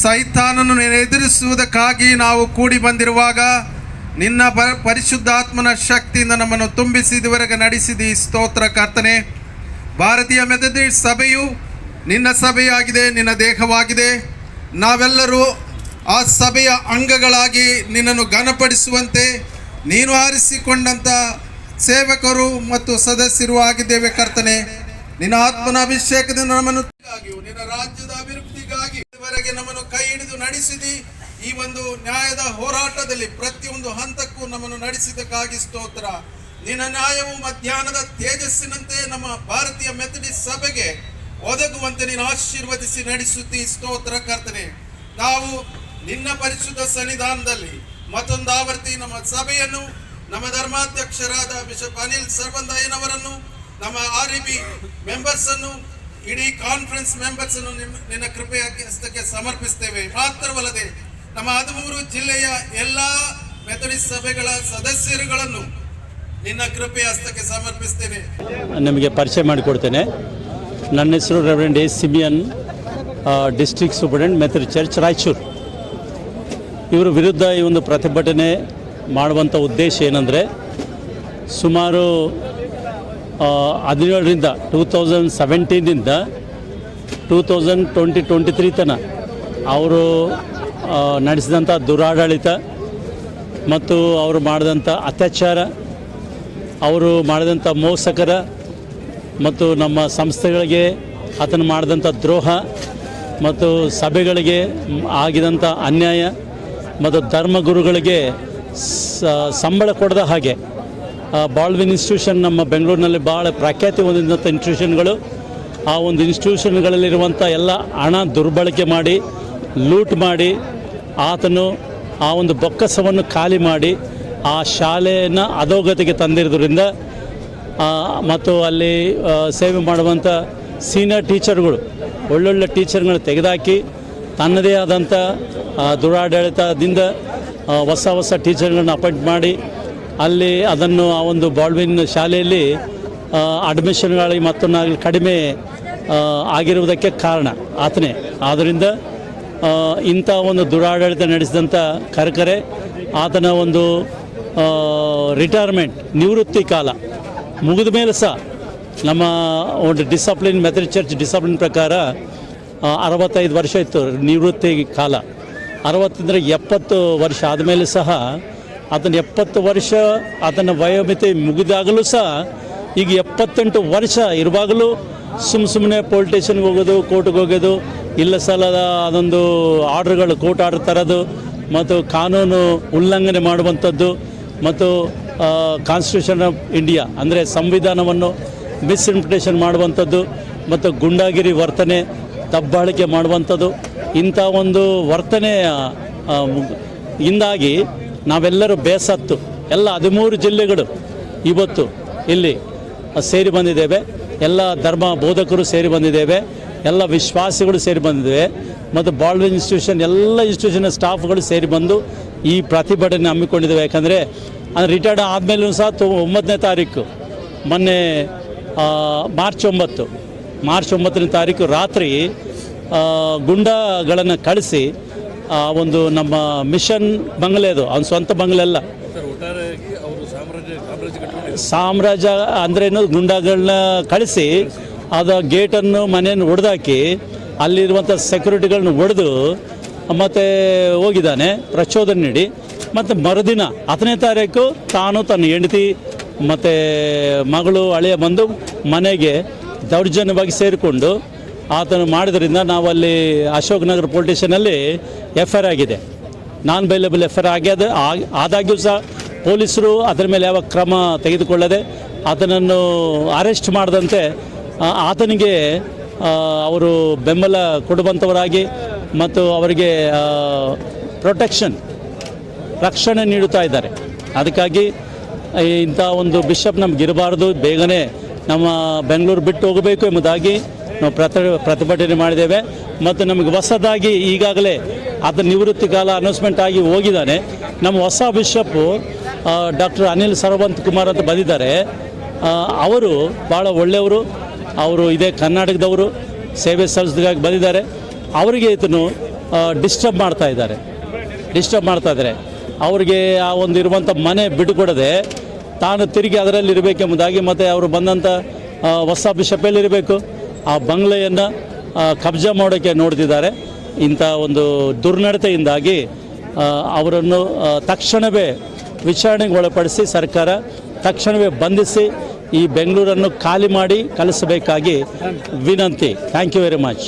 ಸೈತಾನನ್ನು ಎದುರಿಸುವುದಕ್ಕಾಗಿ ನಾವು ಕೂಡಿ ಬಂದಿರುವಾಗ ನಿನ್ನ ಪರಿಶುದ್ಧಾತ್ಮನ ಶಕ್ತಿಯಿಂದ ನಮ್ಮನ್ನು ತುಂಬಿಸಿ ಇದುವರೆಗೆ ನಡೆಸಿದಿ. ಸ್ತೋತ್ರ ಕರ್ತನೆ. ಭಾರತೀಯ ಮೆದದಿ ಸಭೆಯು ನಿನ್ನ ಸಭೆಯಾಗಿದೆ, ನಿನ್ನ ದೇಹವಾಗಿದೆ. ನಾವೆಲ್ಲರೂ ಆ ಸಭೆಯ ಅಂಗಗಳಾಗಿ ನಿನ್ನನ್ನು ಘನಪಡಿಸುವಂತೆ ನೀನು ಆರಿಸಿಕೊಂಡಂಥ ಸೇವಕರು ಮತ್ತು ಸದಸ್ಯರು ಆಗಿದ್ದೇವೆ ಕರ್ತನೆ. ನಿನ್ನ ಆತ್ಮನ ಅಭಿಷೇಕದಿಂದ ನಮ್ಮನ್ನು ರಾಜ್ಯದ ಅಭಿವೃದ್ಧಿಗಾಗಿ ಇದುವರೆಗೆ ನಮ್ಮನ್ನು ಕೈ ಹಿಡಿದು ನಡೆಸಿದಿ. ಈ ಒಂದು ನ್ಯಾಯದ ಹೋರಾಟದಲ್ಲಿ ಪ್ರತಿಯೊಂದು ಹಂತಕ್ಕೂ ನಮ್ಮನ್ನು ನಡೆಸಿದ್ದಕ್ಕಾಗಿ ಸ್ತೋತ್ರ. ನಿನ್ನ ನ್ಯಾಯವು ಮಧ್ಯಾಹ್ನದ ತೇಜಸ್ಸಿನಂತೆ ನಮ್ಮ ಭಾರತೀಯ ಮೆಥಡಿಸ್ಟ್ ಸಭೆಗೆ ಒದಗುವಂತೆ ನೀನು ಆಶೀರ್ವದಿಸಿ ನಡೆಸುತ್ತಿ ಸ್ತೋತ್ರ ಕರ್ತನೆ. ನಾವು ನಿನ್ನ ಪರಿಶುದ್ಧ ಸನ್ನಿಧಾನದಲ್ಲಿ ಮತ್ತೊಂದು ಆವರ್ತಿ ನಮ್ಮ ಸಭೆಯನ್ನು ನಮ್ಮ ಧರ್ಮಾಧ್ಯಕ್ಷರಾದ ಬಿಷಪ್ ಅನಿಲ್ ಸರ್ವಂದಯ್ಯನವರನ್ನು, ನಮ್ಮ ಆರ್ ಇ ಬಿ ಮೆಂಬರ್ಸ್ ಅನ್ನು ಇಡೀ ಕಾನ್ಫರೆನ್ಸ್ ಮೆಂಬರ್ಸ್ ಅನ್ನು ನಿನ್ನ- ಕೃಪೆಯ ಹಸ್ತಕ್ಕೆ ಸಮರ್ಪಿಸ್ತೇವೆ. ಮಾತ್ರವಲ್ಲದೆ, ನಮ್ಮ ಹದಿಮೂರು ಜಿಲ್ಲೆಯ ಎಲ್ಲಾ ಮೆಥಡಿಸ್ಟ್ ಸಭೆಗಳ ಸದಸ್ಯರುಗಳನ್ನು ನಿನ್ನ ಕೃಪೆಯ ಹಸ್ತಕ್ಕೆ ಸಮರ್ಪಿಸ್ತೇನೆ. ನಿಮಗೆ ಪರಿಚಯ ಮಾಡಿಕೊಡ್ತೇನೆ. ನನ್ನ ಹೆಸರು reverend A Simeon district superintend method church Raichur. ಇವರ ವಿರುದ್ಧ ಈ ಒಂದು ಪ್ರತಿಭಟನೆ ಮಾಡುವಂಥ ಉದ್ದೇಶ ಏನಂದರೆ, ಸುಮಾರು ಹದಿನೇಳರಿಂದ two thousand ಸೆವೆಂಟೀನಿಂದ two thousand twenty twenty three ತನ ಅವರು ನಡೆಸಿದಂಥ ದುರಾಡಳಿತ ಮತ್ತು ಅವರು ಮಾಡಿದಂಥ ಅತ್ಯಾಚಾರ, ಅವರು ಮಾಡಿದಂಥ ಮೋಸಕರ ಮತ್ತು ನಮ್ಮ ಸಂಸ್ಥೆಗಳಿಗೆ ಆತನು ಮಾಡಿದಂಥ ದ್ರೋಹ ಮತ್ತು ಸಭೆಗಳಿಗೆ ಆಗಿದಂಥ ಅನ್ಯಾಯ ಮತ್ತು ಧರ್ಮಗುರುಗಳಿಗೆ ಸಂಬಳ ಕೊಡದ ಹಾಗೆ ಬಾಳ್ವಿನ್ ಇನ್ಸ್ಟಿಟ್ಯೂಷನ್ ನಮ್ಮ ಬೆಂಗಳೂರಿನಲ್ಲಿ ಭಾಳ ಪ್ರಖ್ಯಾತಿ ಹೊಂದಿದಂಥ ಇನ್ಸ್ಟಿಟ್ಯೂಷನ್ಗಳು ಆ ಒಂದು ಇನ್ಸ್ಟಿಟ್ಯೂಷನ್ಗಳಲ್ಲಿರುವಂಥ ಎಲ್ಲ ಹಣ ದುರ್ಬಳಕೆ ಮಾಡಿ, ಲೂಟ್ ಮಾಡಿ, ಆತನು ಆ ಒಂದು ಬೊಕ್ಕಸವನ್ನು ಖಾಲಿ ಮಾಡಿ ಆ ಶಾಲೆಯನ್ನು ಅಧೋಗತಿಗೆ ತಂದಿರೋದ್ರಿಂದ ಮತ್ತು ಅಲ್ಲಿ ಸೇವೆ ಮಾಡುವಂಥ ಸೀನಿಯರ್ ಟೀಚರ್ಗಳು ಒಳ್ಳೊಳ್ಳೆ ಟೀಚರ್ಗಳು ತೆಗೆದಾಕಿ, ತನ್ನದೇ ಆದಂಥ ದುರಾಡಳಿತದಿಂದ ಹೊಸ ಹೊಸ ಟೀಚರ್ಗಳನ್ನ ಅಪಾಯಿಂಟ್ ಮಾಡಿ ಅಲ್ಲಿ ಅದನ್ನು ಆ ಒಂದು ಬಾಳ್ವಿನ್ ಶಾಲೆಯಲ್ಲಿ ಅಡ್ಮಿಷನ್ಗಳಿಗೆ ಮತ್ತೊಂದಾಗಲಿ ಕಡಿಮೆ ಆಗಿರುವುದಕ್ಕೆ ಕಾರಣ ಆತನೇ. ಆದ್ದರಿಂದ ಇಂಥ ಒಂದು ದುರಾಡಳಿತ ನಡೆಸಿದಂಥ ಕರ್ಕರೆ, ಆತನ ಒಂದು ರಿಟೈರ್ಮೆಂಟ್ ನಿವೃತ್ತಿ ಕಾಲ ಮುಗಿದ ಮೇಲೆ ಸಹ ನಮ್ಮ ಒಂದು ಡಿಸಪ್ಲಿನ್ ಮೆಥಡ್ ಚರ್ಚ್ ಡಿಸಪ್ಲಿನ್ ಪ್ರಕಾರ ಅರವತ್ತೈದು ವರ್ಷ ಇತ್ತು ನಿವೃತ್ತಿ ಕಾಲ. ಅರವತ್ತಂದರೆ ಎಪ್ಪತ್ತು ವರ್ಷ ಆದಮೇಲೆ ಸಹ ಆತನ ಎಪ್ಪತ್ತು ವರ್ಷ, ಆತನ ವಯೋಮಿತಿ ಮುಗಿದಾಗಲೂ ಸಹ ಈಗ ಎಪ್ಪತ್ತೆಂಟು ವರ್ಷ ಇರುವಾಗಲೂ ಸುಮ್ಮ ಸುಮ್ಮನೆ ಪೊಲೀಸ್ ಸ್ಟೇಷನ್ಗೆ ಹೋಗೋದು ಕೋರ್ಟ್ಗೆ ಹೋಗೋದು, ಇಲ್ಲ ಸಲದ ಅದೊಂದು ಆರ್ಡ್ರ್ಗಳು ಕೋರ್ಟ್ ಆರ್ಡರ್ ತರೋದು, ಮತ್ತು ಕಾನೂನು ಉಲ್ಲಂಘನೆ ಮಾಡುವಂಥದ್ದು, ಮತ್ತು ಕಾನ್ಸ್ಟಿಟ್ಯೂಷನ್ ಆಫ್ ಇಂಡಿಯಾ ಅಂದರೆ ಸಂವಿಧಾನವನ್ನು ಮಿಸ್ಇಂಪ್ಲಿಟೇಷನ್ ಮಾಡುವಂಥದ್ದು, ಮತ್ತು ಗುಂಡಾಗಿರಿ ವರ್ತನೆ, ದಬ್ಬಾಳಿಕೆ ಮಾಡುವಂಥದ್ದು, ಇಂಥ ಒಂದು ವರ್ತನೆಯ ಇಂದಾಗಿ ನಾವೆಲ್ಲರೂ ಬೇಸತ್ತು ಎಲ್ಲ ಹದಿಮೂರು ಜಿಲ್ಲೆಗಳು ಇವತ್ತು ಇಲ್ಲಿ ಸೇರಿ ಬಂದಿದ್ದೇವೆ. ಎಲ್ಲ ಧರ್ಮ ಬೋಧಕರು ಸೇರಿ ಬಂದಿದ್ದೇವೆ. ಎಲ್ಲ ವಿಶ್ವಾಸಿಗಳು ಸೇರಿ ಬಂದಿದ್ದೇವೆ. ಮತ್ತು ಬಾಳ್ವೆ ಇನ್ಸ್ಟಿಟ್ಯೂಷನ್ ಎಲ್ಲ ಇನ್ಸ್ಟಿಟ್ಯೂಷನ್ ಸ್ಟಾಫ್ಗಳು ಸೇರಿ ಬಂದು ಈ ಪ್ರತಿಭಟನೆ ಹಮ್ಮಿಕೊಂಡಿದ್ದೇವೆ. ಯಾಕಂದರೆ ರಿಟೈರ್ಡ್ ಆದಮೇಲೂ ಸಹ ತು ಒಂಬತ್ತನೇ ತಾರೀಕು ಮೊನ್ನೆ ಮಾರ್ಚ್ ಒಂಬತ್ತು, ಮಾರ್ಚ್ ಒಂಬತ್ತನೇ ತಾರೀಕು ರಾತ್ರಿ ಗುಂಡಗಳನ್ನು ಕಳಿಸಿ ಒಂದು ನಮ್ಮ ಮಿಷನ್ ಬಂಗಲೆ ಅದು ಅವ್ನ ಸ್ವಂತ ಬಂಗಲೆ ಅಲ್ಲ. ಸಾಮ್ರಾಜ್ಯ ಅಂದ್ರೇನು ಗುಂಡಾಗಳನ್ನ ಕಳಿಸಿ ಅದು ಗೇಟನ್ನು ಮನೆಯನ್ನು ಒಡೆದಾಕಿ ಅಲ್ಲಿರುವಂಥ ಸೆಕ್ಯೂರಿಟಿಗಳನ್ನ ಒಡೆದು ಮತ್ತು ಹೋಗಿದ್ದಾನೆ ಪ್ರಚೋದನೆ ನೀಡಿ. ಮತ್ತು ಮರುದಿನ ಹತ್ತನೇ ತಾರೀಕು ತಾನು ತನ್ನ ಹೆಂಡತಿ ಮತ್ತು ಮಗಳು ಹಳೆಯ ಬಂದು ಮನೆಗೆ ದೌರ್ಜನ್ಯವಾಗಿ ಸೇರಿಕೊಂಡು ಆತನು ಮಾಡಿದ್ರಿಂದ ನಾವಲ್ಲಿ ಅಶೋಕ್ ನಗರ ಪೊಲೀಸ್ ಸ್ಟೇಷನಲ್ಲಿ ಎಫ್ ಐ ಆರ್ ಆಗಿದೆ. Non bailable F I R ಆಗ್- ಆದಾಗ್ಯೂ ಸಹ ಪೊಲೀಸರು ಅದರ ಮೇಲೆ ಯಾವ ಕ್ರಮ ತೆಗೆದುಕೊಳ್ಳದೆ ಆತನನ್ನು ಅರೆಸ್ಟ್ ಮಾಡದಂತೆ ಆತನಿಗೆ ಅವರು ಬೆಂಬಲ ಕೊಡುವಂಥವರಾಗಿ ಮತ್ತು ಅವರಿಗೆ ಪ್ರೊಟೆಕ್ಷನ್ ರಕ್ಷಣೆ ನೀಡುತ್ತಾ ಇದ್ದಾರೆ. ಅದಕ್ಕಾಗಿ ಇಂಥ ಒಂದು ಬಿಷಪ್ ನಮ್ಗೆ ಇರಬಾರ್ದು. ಬೇಗನೆ ನಮ್ಮ ಬೆಂಗಳೂರು ಬಿಟ್ಟು ಹೋಗಬೇಕು ಎಂಬುದಾಗಿ ನಾವು ಪ್ರತಿ ಪ್ರತಿಭಟನೆ ಮಾಡಿದ್ದೇವೆ ಮತ್ತು ನಮಗೆ ಹೊಸದಾಗಿ ಈಗಾಗಲೇ ಅದು ನಿವೃತ್ತಿ ಕಾಲ ಅನೌನ್ಸ್ಮೆಂಟ್ ಆಗಿ ಹೋಗಿದ್ದಾನೆ. ನಮ್ಮ ಹೊಸ ಬಿಷಪ್ಪು ಡಾಕ್ಟರ್ ಅನಿಲ್ ಸರ್ವಂತ್ ಕುಮಾರ್ ಅಂತ ಬಂದಿದ್ದಾರೆ. ಅವರು ಭಾಳ ಒಳ್ಳೆಯವರು. ಅವರು ಇದೇ ಕರ್ನಾಟಕದವರು, ಸೇವೆ ಸಲ್ಲಿಸೋದಕ್ಕಾಗಿ ಬಂದಿದ್ದಾರೆ. ಅವರಿಗೆ ಇದನ್ನು ಡಿಸ್ಟರ್ಬ್ ಮಾಡ್ತಾ ಇದ್ದಾರೆ. ಡಿಸ್ಟರ್ಬ್ ಮಾಡ್ತಾ ಇದ್ದಾರೆ. ಅವ್ರಿಗೆ ಆ ಒಂದು ಇರುವಂಥ ಮನೆ ಬಿಟ್ಟುಕೊಡದೆ ತಾನು ತಿರುಗಿ ಅದರಲ್ಲಿ ಇರಬೇಕೆಂಬುದಾಗಿ ಮತ್ತು ಅವರು ಬಂದಂಥ ಹೊಸ ಬಿಷಪ್ ಎಲ್ಲಿರಬೇಕು? ಆ ಬಂಗ್ಲೆಯನ್ನು ಕಬ್ಜಾ ಮಾಡೋಕ್ಕೆ ನೋಡ್ತಿದ್ದಾರೆ. ಇಂಥ ಒಂದು ದುರ್ನಡತೆಯಿಂದಾಗಿ ಅವರನ್ನು ತಕ್ಷಣವೇ ವಿಚಾರಣೆಗೆ ಒಳಪಡಿಸಿ ಸರ್ಕಾರ ತಕ್ಷಣವೇ ಬಂಧಿಸಿ ಈ ಬೆಂಗಳೂರನ್ನು ಖಾಲಿ ಮಾಡಿ ಕಲಿಸಬೇಕಾಗಿ ವಿನಂತಿ. Thank you very much